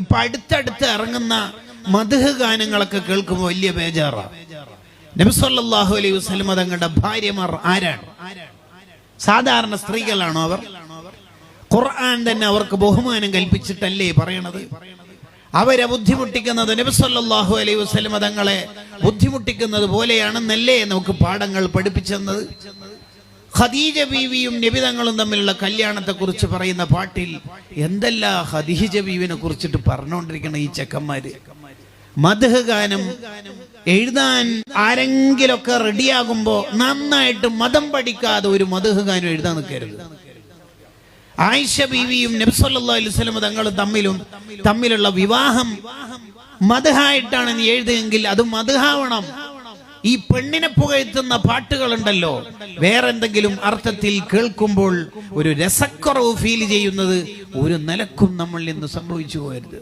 ഇപ്പൊ അടുത്തടുത്ത് ഇറങ്ങുന്ന മധുഹ ഗാനങ്ങളൊക്കെ കേൾക്കുമ്പോൾ വലിയ ബേജാറാ. നബിസ്വല്ലാഹു അലൈഹി വസ്ലം തങ്ങളുടെ ഭാര്യമാർ ആരാണ്? സാധാരണ സ്ത്രീകളാണോ അവർ? ഖുർആൻ തന്നെ അവർക്ക് ബഹുമാനം കൽപ്പിച്ചിട്ടല്ലേ പറയണത്? അവരെ ബുദ്ധിമുട്ടിക്കുന്നത് നബിസ്വല്ലാഹു അലൈഹി വസ്ലം തങ്ങളെ ബുദ്ധിമുട്ടിക്കുന്നത് പോലെയാണെന്നല്ലേ നമുക്ക് പാഠങ്ങൾ പഠിപ്പിച്ചെന്നത്? ഖദീജ ബീവിയും നിബിതങ്ങളും തമ്മിലുള്ള കല്യാണത്തെ കുറിച്ച് പറയുന്ന പാട്ടിൽ എന്തല്ല ഖദീജ ബീവിനെ കുറിച്ചിട്ട് പറഞ്ഞുകൊണ്ടിരിക്കണം ഈ ചെക്കന്മാര്? മധുഹ ഗാനം എഴുതാൻ ആരെങ്കിലൊക്കെ റെഡിയാകുമ്പോ നന്നായിട്ട് മതം പഠിക്കാതെ ഒരു മധുഹ ഗാനം എഴുതാൻ നിൽക്കരുത്. ആയിഷ ബീവിയും നബ്സല്ലാ അലുസ്ലം തങ്ങളും തമ്മിലും തമ്മിലുള്ള വിവാഹം മധുഹായിട്ടാണ് നീ എഴുതുകയെങ്കിൽ അത് മധുഹാവണം. ഈ പെണ്ണിനെ പുകഴ്ത്തുന്ന പാട്ടുകളുണ്ടല്ലോ. വേറെന്തെങ്കിലും അർത്ഥത്തിൽ കേൾക്കുമ്പോൾ ഒരു രസക്കുറവ് ഫീൽ ചെയ്യുന്നത് ഒരു നിലക്കും നമ്മൾ ഇന്ന് സംഭവിച്ചു പോകരുത്.